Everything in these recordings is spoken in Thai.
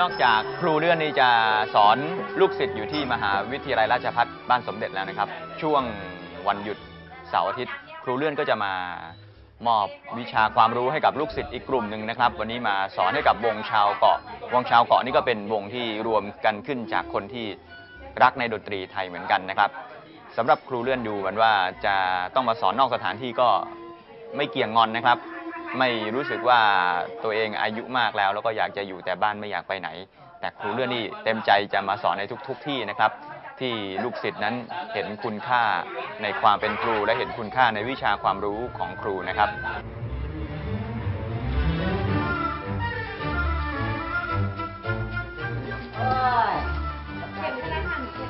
นอกจากครูเลื่อนนี่จะสอนลูกศิษย์อยู่ที่มหาวิทยาลัยราชภัฏบ้านสมเด็จแล้วนะครับ ช่วงวันหยุดเสาร์อาทิตย์ ครูเลื่อนก็จะมามอบวิชาความรู้ให้กับลูกศิษย์อีกกลุ่มหนึ่งนะครับ วันนี้มาสอนให้กับวงชาวเกาะ วงชาวเกาะนี่ก็เป็นวงที่รวมกันขึ้นจากคนที่รักในดนตรีไทยเหมือนกันนะครับสำหรับครูเลื่อนดูเหมือนว่าจะต้องมาสอนนอกสถานที่ก็ไม่เกี่ยงงอนนะครับ ไม่รู้สึกว่าตัวเองอายุมากแล้ว แล้วก็อยากจะอยู่แต่บ้านไม่อยากไปไหน แต่ครูเลื่อนนี่เต็มใจจะมาสอนในทุก ๆ ที่นะครับ ที่ลูกศิษย์นั้นเห็นคุณค่าในความเป็นครู และเห็นคุณค่าในวิชาความรู้ของครูนะครับ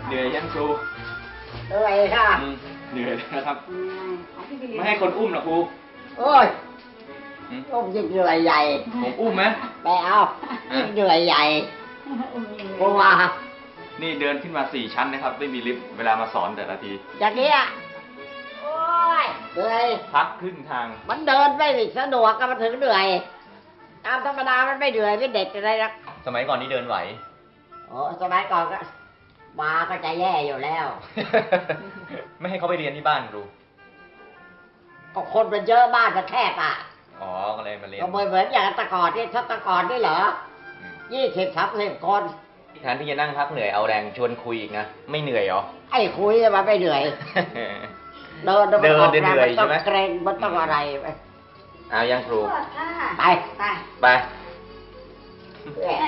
เหนื่อยยังครูเหนื่อยค่ะเหนื่อยนะครับ ไม่ให้คนอุ้มหรอครูโอ้ย อืมต้องยิ่งเหนื่อยใหญ่ ผมอุ้มไหม ไปเอายิ่งเหนื่อยใหญ่เพราะว่านี่เดินขึ้นมาสี่ชั้นนะครับ ไม่มีลิฟต์เวลามาสอนแต่ละที อย่างเงี้ยโอ้ยเหนื่อยพักครึ่งทาง มันเดินไม่สะดวกก็มันถึงเหนื่อย ตามธรรมดามันไม่เหนื่อยไม่เด็ดอะไรหรอกสมัยก่อนนี่เดินไหว โอ้สมัยก่อนก็มาก็จะแย่อยู่แล้ว ไม่ให้เขาไปเรียนที่บ้านครู ก็คนมันเยอะบ้านมันแคบอะ อ๋อ ก็เลยมาเรียนก็เหมือนเหมือนอย่างแตะกอนนี่ถ้าแตะกอนนี่เหรออืมยี่สิบสามสิบคน แทนที่จะนั่งพักเหนื่อยเอาแรงชวนคุยอีกนะ ไม่เหนื่อยเหรอ ไอ้คุยมันไม่เหนื่อย เดินเดินออกเหนื่อยมัต้ใช่ไหม เกรงมันต้องอะไรไปเอายังครู ไปไปไป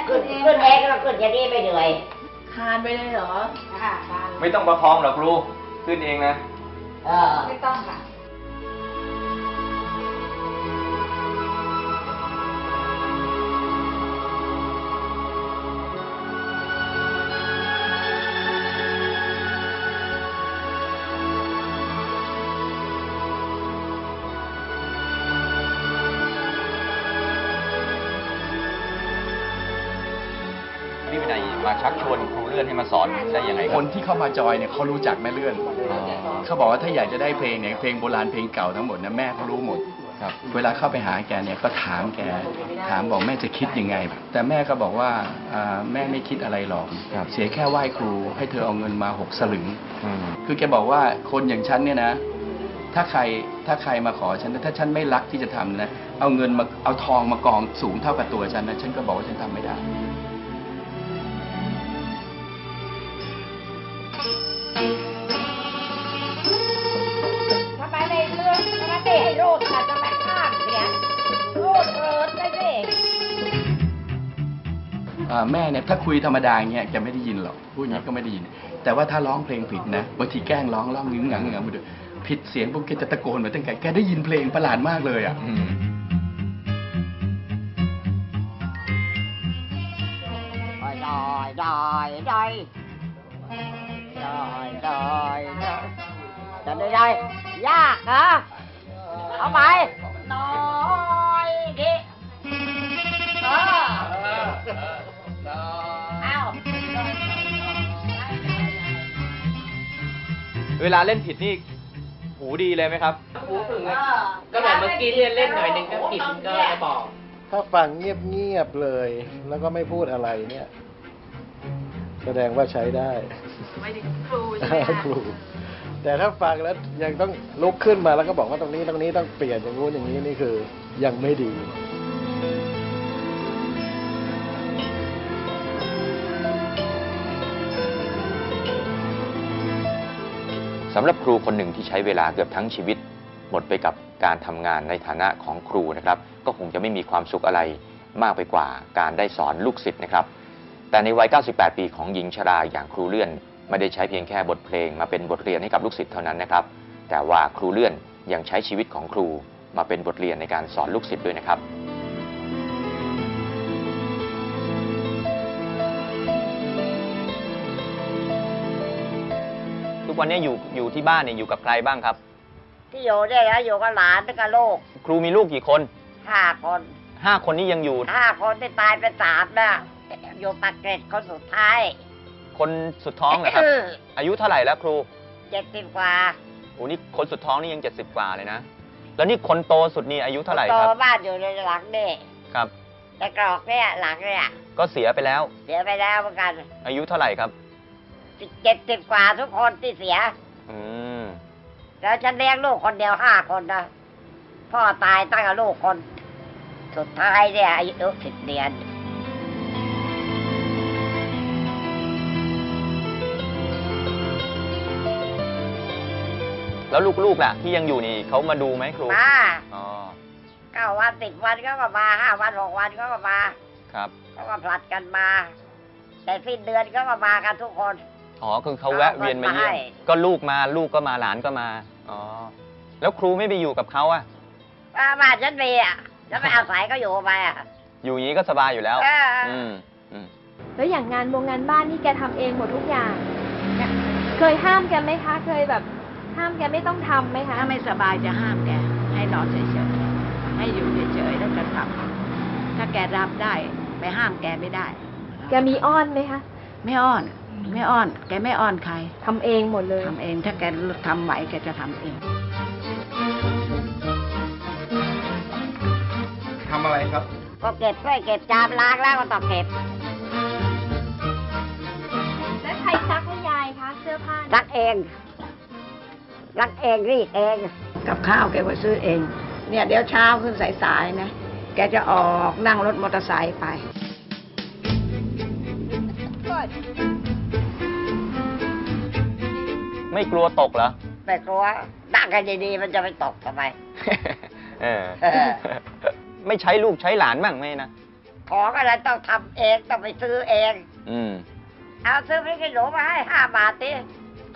ขึ้นขึ้นเองก็ขึ้นอย่างนี้ไม่เหนื่อย คานไปเลยเหรอ ไม่ต้องประคองหรอกครู ขึ้นเองนะ เออ ไม่ต้องค่ะ อนให้มาสอนได้ยังไงคครับนที่เข้ามาจอยเนี่ยเขารู้จักแม่เลื่อนเขาบอกว่าถ้าอยากจะได้เพลงเนี่ยเพลงโบราณเพลงเก่าทั้งหมดนะแม่เขารู้หมดครับ เวลาเข้าไปหาแกเนี่ยก็ถามแกถามบอกแม่จะคิดยังไง แต่แม่ก็บอกว่าอ่าแม่ไม่คิดอะไรหรอกครับ เสียแค่ไหว้ครู ให้เธอเอาเงินมาหกสลึง อืม คือแกบอกว่าคนอย่างฉันเนี่ยนะ ถ้าใครถ้าใครมาขอฉันนะถ้าฉันไม่รักที่จะทำนะ เอาเงินมาเอาทองมากองสูงเท่ากับตัวฉันนะฉันก็บอกว่าฉันทำไม่ได้ อนทำไมไม่ให้รูดค่ะจะไปข้ามเสียงรูดเอิดไปสิอ่าแม่เนี่ยถ้าคุยธรรมดาอย่างเงี้ยแกไม่ได้ยินหรอกพูดอย่างนี้ก็ไม่ได้ยิน แต่ว่าถ้าร้องเพลงผิดนะบางทีแกล้งร้องร้องงึ้งงังงงไปด้วยผิดเสียงปุ๊บแกจะตะโกนเหมือนตั้งแต่แกได้ยินเพลงประหลาดมากเลยอะอืมดอยดอยดอยดอยดอยดอยจะได้ได้ยากเหรอ เอาไปน้อยดิเออเอาเวลาเล่นผิดนี่หูดีเลยไหมครับก็แบบเมื่อกี้เรียนเล่นหน่อยหนึ่งก็ผิดก็จะบอก ถ้าฟังเงียบๆเลย แล้วก็ไม่พูดอะไรเนี่ย แสดงว่าใช้ได้ ไม่ถึงครูใช่ไหมคะครู แต่ถ้าฟังแล้วยังต้องลุกขึ้นมาแล้วก็บอกว่าตรงนี้ตรงนี้ต้องเปลี่ยนอย่างงู้นอย่างนี้นี่คือยังไม่ดี สำหรับครูคนหนึ่งที่ใช้เวลาเกือบทั้งชีวิต หมดไปกับการทำงานในฐานะของครูนะครับ ก็คงจะไม่มีความสุขอะไรมากไปกว่าการได้สอนลูกศิษย์นะครับ แต่ในวัย 98 ปีของหญิงชราอย่างครูเลื่อน ไม่ได้ใช้เพียงแค่บทเพลง มาเป็นบทเรียนให้กับลูกศิษย์เท่านั้นนะครับ แต่ว่าครูเลื่อนยังใช้ชีวิตของครูมาเป็นบทเรียนในการสอนลูกศิษย์ด้วยนะครับทุกวันนี้อยู่อยู่ที่บ้านเนี่ยอยู่กับใครบ้างครับ ที่อยู่เนี่ยนะอยู่กับหลานกับลูก ครูมีลูกกี่คนห้าคนห้าคนนี้ยังอยู่ห้าคนที่ตายไปสามน่ะอยู่ปากเกร็ดคนสุดท้าย คนสุดท้องเหรอครับ อายุเท่าไหร่แล้วครูเจ็ดสิบกว่าโอ้นี่คนสุดท้องนี่ยังเจ็ดสิบกว่าเลยนะ แล้วนี่คนโตสุดนี่อายุเท่าไหร่โตครับบ้านอยู่ในหลังนี่ครับ แต่กรอกเนี่ยหลังเนี่ย ก็เสียไปแล้ว เสียไปแล้วเหมือนกัน อายุเท่าไหร่ครับเจ็ดสิบกว่าทุกคนที่เสีย อืม แล้วฉันเลี้ยงลูกคนเดียวห้าคนนะ พ่อตายตั้งแต่ลูกคน สุดท้ายเนี่ยอายุสิบเดือน แล้วลูกๆล่ะ ที่ยังอยู่นี่เขามาดูไหมครูมาอ๋อเก้าวันสิบวันก็มาห้าวันหกวันก็มาครับ ก็มาผลัดกันมา แต่สิ้นเดือนก็มามากันทุกคนอ๋อคือเขาแวะเวียนมาเยี่ยมเอาเงินมาให้ก็ลูกมาลูกก็มาหลานก็มาอ๋อแล้วครูไม่ไปอยู่กับเขาอะมาบ้านฉันมีอะฉันไปอาศัยก็อยู่ไปอะอยู่อย่างนี้ก็สบายอยู่แล้วเอออือืมอืมแล้วอย่างงานวงงานบ้านนี่แกทำเองหมดทุกอย่าง เคยห้ามแกไหมคะ เคยแบบ ห้ามแกไม่ต้องทำไหมคะ ถ้าไม่สบายจะห้ามแก ให้นอนเฉยๆ ให้อยู่เฉยๆ แล้วจะทำถ้าแกรับได้ไปห้ามแกไม่ได้ แกมีอ้อนไหมคะ ไม่อ้อน ไม่อ้อน แกไม่อ้อนใครทำเองหมดเลยทำเอง ถ้าแกทำไหวแกจะทำเองทำอะไรครับ ก็เก็บถ้วยเก็บจานล้างแล้วก็ต้องเก็บ แล้วใครซักให้ยายคะเสื้อผ้ารักเอง รักเองรีดเอง กับข้าวแกก็ซื้อเอง เนี่ยเดี๋ยวเช้าขึ้นสายๆนะ แกจะออกนั่งรถมอเตอร์ไซค์ไปไม่กลัวตกเหรอแต่กลัวนั่งกันดีๆมันจะไปตกทำไมเออเออ ไม่ใช้ลูกใช้หลานบ้างไหมนะ ของอะไรต้องทำเองต้องไปซื้อเอง อืม เอาซื้อพริกขี้หนูมาให้ห้าบาทดิ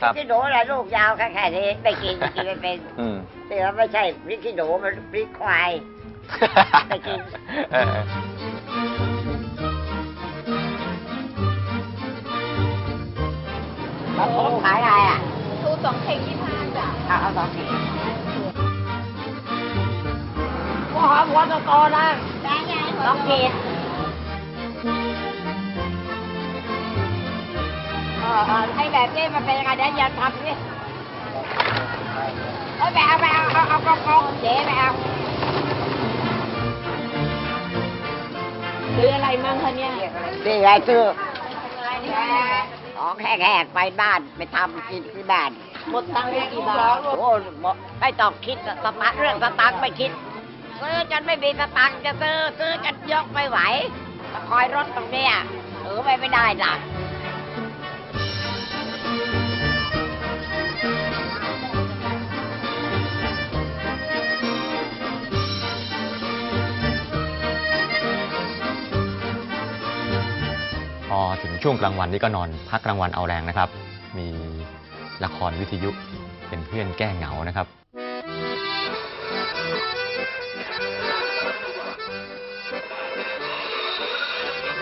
ครับพริกขี้หนูอะไรลูกยาวแค่แค่นี้ไม่กินกินไม่เป็นอืมแต่ว่าไม่ใช่พริกขี้หนูมันพริกควายไม่กิน เออแล้วผมขายอะไรอะทูสองเข่งยี่ห้าจ้ะเอาเอาสองขีดหัวหอมหัวโตๆนะสองขีดเออเออ ให้แบบนี้มันเป็นยังไงเดี๋ยวอย่าทำนี่เอาไปเอาไปเอาเอาเอากองเจ๊ไปเอาซื้ออะไรมั่งคะเนี่ยนี่ไงซื้อของแห้งๆไปบ้านไปทำกินที่บ้านหมดตังค์ไปกี่บาทโอ้ไม่ต้องคิดสตางค์เรื่องสตังค์ไม่คิด ซื้อจนไม่มีสตังค์จะซื้อซื้อจนยกไม่ไหวคอยรถตรงเนี้ยถือไปไม่ได้หลัก อถึงช่วงกลางวันนี่ก็นอนพักกลางวันเอาแรงนะครับ มีละครวิทยุเป็นเพื่อนแก้เหงานะครับ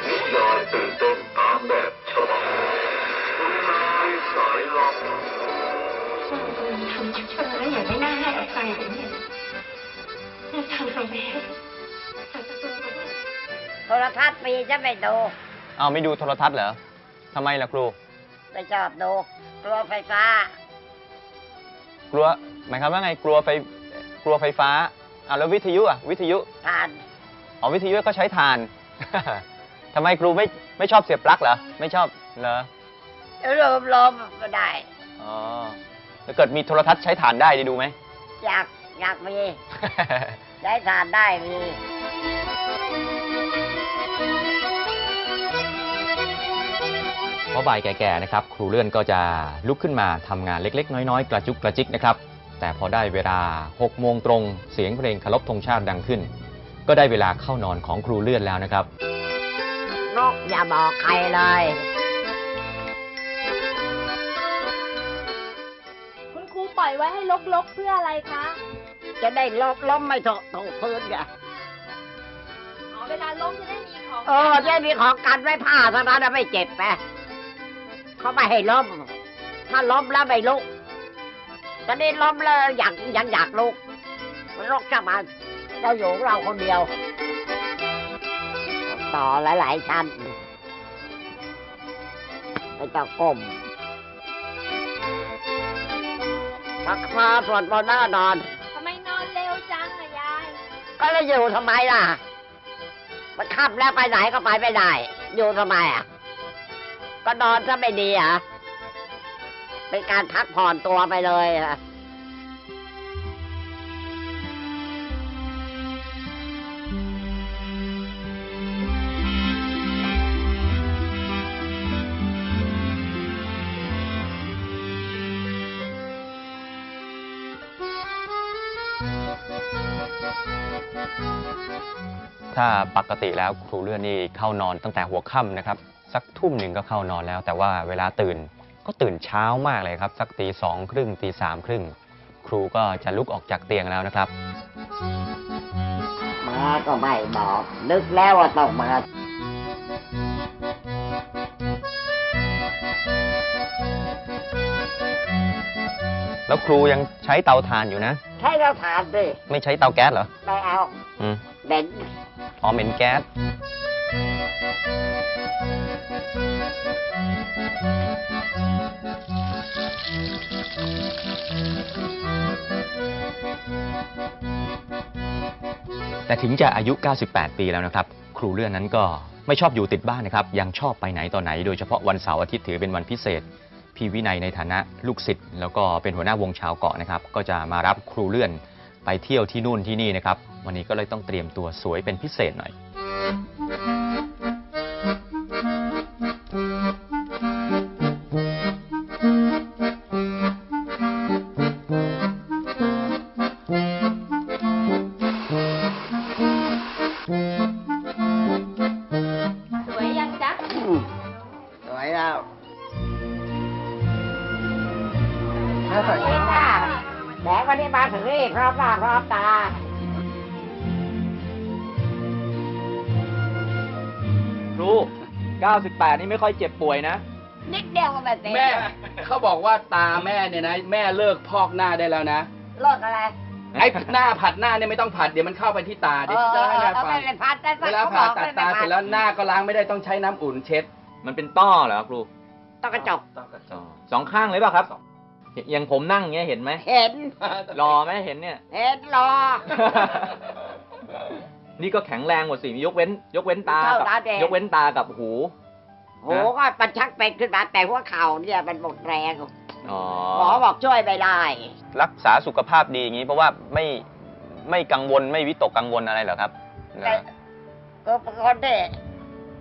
นิยายตื่นเต้นตามแบบฉบับคุณนายสายลับฟังดูทำเฉยๆแล้วอย่างไม่น่าให้อภัยเลยเนี่ยจะทำทำไมทำตัวโทรทัศน์ฟรีจะไม่ดู เอาไม่ดูโทรทัศน์เหรอทำไมล่ะครูไม่ชอบดูกลัวไฟฟ้า กลัวหมายความว่าไงกลัวไฟกลัวไฟฟ้าอ่าแล้ววิทยุอะวิทยุทานอ๋อวิทยุก็ใช้ถ่าน ทำไมครูไม่ไม่ชอบเสียบปลั๊กเหรอไม่ชอบเหรอลมลมก็ได้ อ๋อถ้าเกิดมีโทรทัศน์ใช้ถ่านได้ดีดูไหมอยากอยากมีได้ทานได้มี พราะบ่ายแก่ๆนะครับครูเลื่อนก็จะลุกขึ้นมาทำงานเล็ก ๆ น้อยๆ กระจุกกระจิกนะครับแต่พอได้เวลา6โมงตรงเสียงเพลงเคารพธงชาติดังขึ้น ก็ได้เวลาเข้านอนของครูเลื่อนแล้วนะครับนกอย่าบอกใครเลย คุณครูปล่อยไว้ให้ลกๆเพื่ออะไรคะจะได้ล้มล้มไม่ตกตกพื้นไงอ๋อเวลาล้มจะได้มีของเออจะมีของกันไว้ผ้าเท่านั้นนะไม่เจ็บไหม เขาไม่ให้ล้ม ถ้าล้มแล้วไม่ลุกจะได้ล้มแล้วอยากยังอยากลุกมันลุกจะมาเราอยู่ของเราคนเดียว ต่อหลายๆชั้นไม่ต้องก้มพักมาสวดบนต์แล้วก็นอน ทำไมนอนเร็วจังอะยาย ก็แล้วอยู่ทำไมล่ะ มันขับแล้วไปไหนก็ไปไม่ได้ อยู่ทำไมอะ ก็นอนซะไม่ดีอะ เป็นการพักผ่อนตัวไปเลยอะถ้าปกติแล้วครูเลื่อนนี่เข้านอนตั้งแต่หัวค่ำนะครับ สักทุ่มหนึ่งก็เข้านอนแล้ว แต่ว่าเวลาตื่นก็ตื่นเช้ามากเลยครับ สักตีสองครึ่งตีสามครึ่งครูก็จะลุกออกจากเตียงแล้วนะครับ มาก็ไม่บอกนึกแล้วว่าต้องมาแล้วครูยังใช้เตาถ่านอยู่นะ ใช่เราถามสิไม่ใช้เตาแก๊สเหรอไม่เอาอืมเด่นอ๋อเหม็นแก๊ส แต่ถึงจะอายุ 98 ปีแล้วนะครับครูเลื่อนนั้นก็ไม่ชอบอยู่ติดบ้านนะครับยังชอบไปไหนต่อไหน โดยเฉพาะวันเสาร์อาทิตย์ถือเป็นวันพิเศษ พี่วินัยในฐานะลูกศิษย์แล้วก็เป็นหัวหน้าวงชาวเกาะนะครับก็จะมารับครูเลื่อนไปเที่ยวที่นู่นที่นี่นะครับวันนี้ก็เลยต้องเตรียมตัวสวยเป็นพิเศษหน่อย ร้อมหน้าพร้อมตาครู98 นี่ไม่ค่อยเจ็บป่วยนะ นิดเดียวก็ไม่เป็นแม่ เขาบอกว่าตาแม่เนี่ยนะ แม่เลิกพอกหน้าได้แล้วนะเลิกอะไร ไอ้หน้าผัดหน้าเนี่ยไม่ต้องผัดเดี๋ยวมันเข้าไปที่ตาเอเดี๋ยวอจะให้แม่เอาฟัไปงเลยพัดแต่เวลาผ่าตัดตาเสร็จแล้วหน้าก็ล้างไม่ได้ต้องใช้น้ำอุ่นเช็ด มันเป็นต้อเหรอครู ต้องกระจก สองข้างเลยป่ะครับ อย่างผมนั่งอย่างเงี้ยเห็นไหมเห็น รอไหมเห็นเนี่ย เห็นรอ นี่ก็แข็งแรงหมดสิยกเว้น ยกเว้นตาเท่ากับตาแดง ยกเว้นตากับหู โหก็มันชักเป็นขึ้นมาแต่หัวเข่าเนี่ยมันหมดแรงอ๋อหมอบอกช่วยไม่ได้ รักษาสุขภาพดีอย่างนี้เพราะว่าไม่ไม่กังวลไม่วิตกกังวลอะไรเหรอครับแต่ก็เป็นคนที่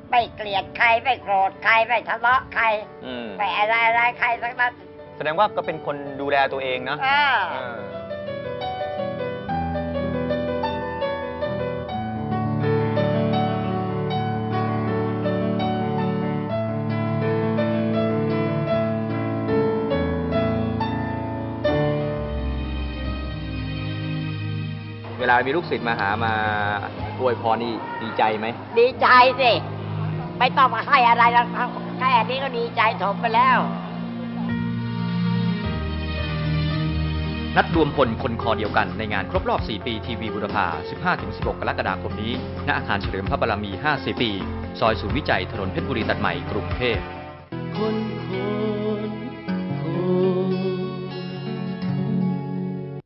ไม่เกลียดใครไม่โกรธใครไม่ทะเลาะใครอืม ไม่อะไรอะไรใครทั้งนั้นแส ดงว่าก็เป็นคนดูแลตัวเองนะเออเออเวลามีลูกศิษย์มาหามาอวยพรนี่ดีใจไหม ดีใจสิ ไม่ต้องมาให้อะไรแล้วแค่นี้ก็ดีใจถมไปแล้ว นัดรวมพลคนคอเดียวกันในงานครบรอบ 4 ปีทีวีบุรพา 15-16 กรกฎาคมนี้ ณ อาคารเฉลิมพระบารมี 50 ปี ซอยศูนย์วิจัยถนนเพชรบุรีตัดใหม่ กรุงเทพคนค